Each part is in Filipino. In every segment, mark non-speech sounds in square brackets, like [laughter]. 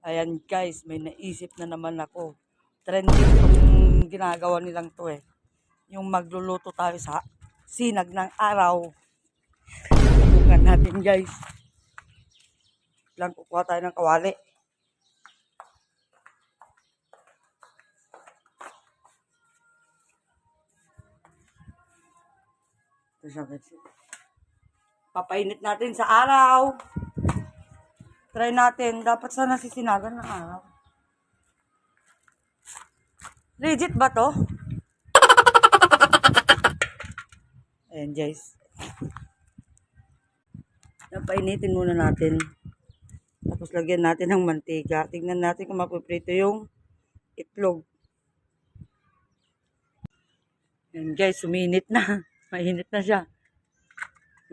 Ayan guys, may naisip na naman ako. Trending tong ginagawa nilang to eh. Yung magluluto tayo sa sinag ng araw. Subukan natin guys. Lang kukuha tayo ng kawali. Ito siya guys. Papainit natin sa araw. Try natin. Dapat sana sisinagan ng araw. Legit ba to? Ayan guys. Napainitin muna natin. Tapos lagyan natin ng mantika. Tingnan natin kung mapiprito yung itlog. Ayan guys, suminit na. [laughs] Mainit na siya.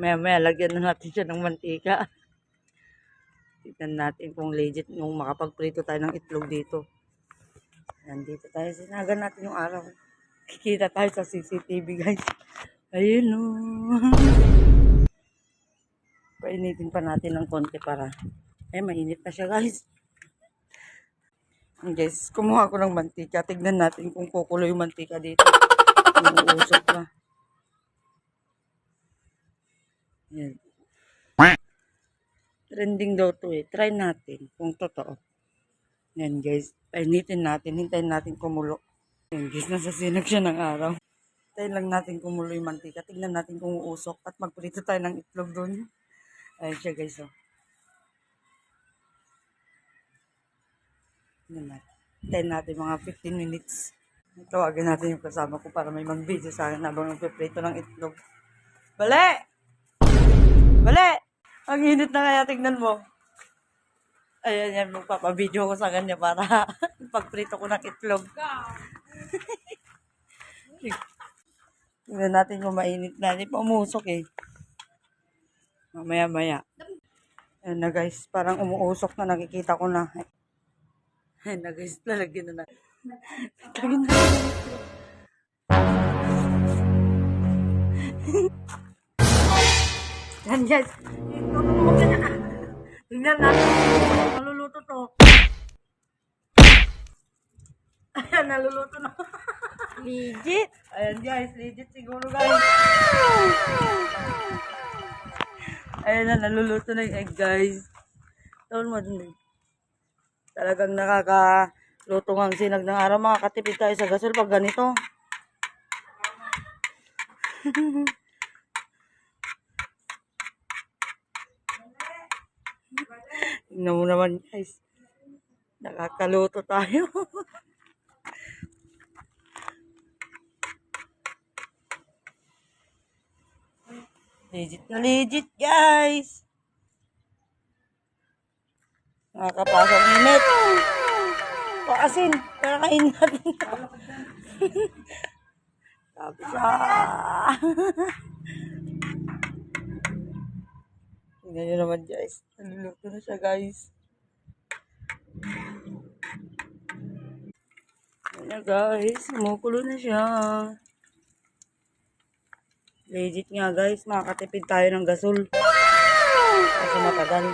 Maya maya, lagyan na natin siya ng mantika. Tignan natin kung legit nung makapagprito tayo ng itlog dito. Nandito tayo. Sinagan natin yung araw. Kikita tayo sa CCTV guys. Ayun o. [laughs] Painitin pa natin ng konti para. Eh, mainit na siya guys. Guys, kumuha ko ng mantika. Tignan natin kung kukulo yung mantika dito. Umuusok na. Yan. Trending daw to eh. Try natin kung totoo. Yan guys. Painitin natin. Hintayin natin kumulo. Yan guys. Nasa sinag siya ng araw. Hintayin lang natin kumulo yung mantika. Tignan natin kung uusok. At magprito tayo ng itlog doon. Ayan siya guys. Oh. Yan natin. Hintayin natin mga 15 minutes. Tawagan natin yung kasama ko para may mag-video sa akin habang nagpiprito ng itlog. Bale! Bale! Ang init na kaya tignan mo. Ayan yan, magpapabideo ko sa kanya para [laughs] pagprito ko ng itlog. [laughs] Tignan natin kung mainit na. Hindi pa umusok eh. Mamaya maya. Ayan na guys, parang umuusok na nakikita ko na. Ayan na guys, lalagyan na na. Tagin na. [laughs] Yan guys. Tingnan natin. Maluluto to. Ayan, naluluto na. legit. Ayan guys, legit siguro guys. Ayan na, naluluto na yung egg guys. Tawon mo din. Talagang nakakaluto ang sinag ng araw. Makakatipid tayo sa gasol pag ganito. [laughs] Tingnan mo naman guys. Nakakaluto tayo. [laughs] legit na legit guys. Nakakapasok init. Paasin. Kakain natin. [laughs] Sabi siya. [laughs] Tingnan nyo naman guys. Naluluto na siya guys. Ayan na guys. Kumukulo na siya. Legit nga guys. Makakatipid tayo ng gasol. Kasi matagal.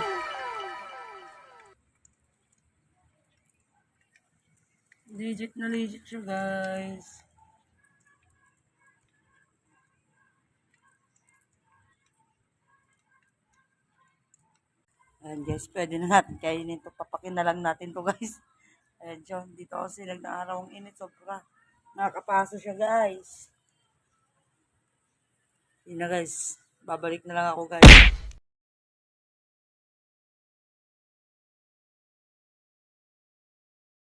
Legit na legit siya guys. Ayan guys, pwede na natin kainin to. Papakin na lang natin to guys. Ayan John, dito kasi nag-naaraw ang init. Sobra. Nakakapaso siya guys. Yun na guys. Babalik na lang ako guys.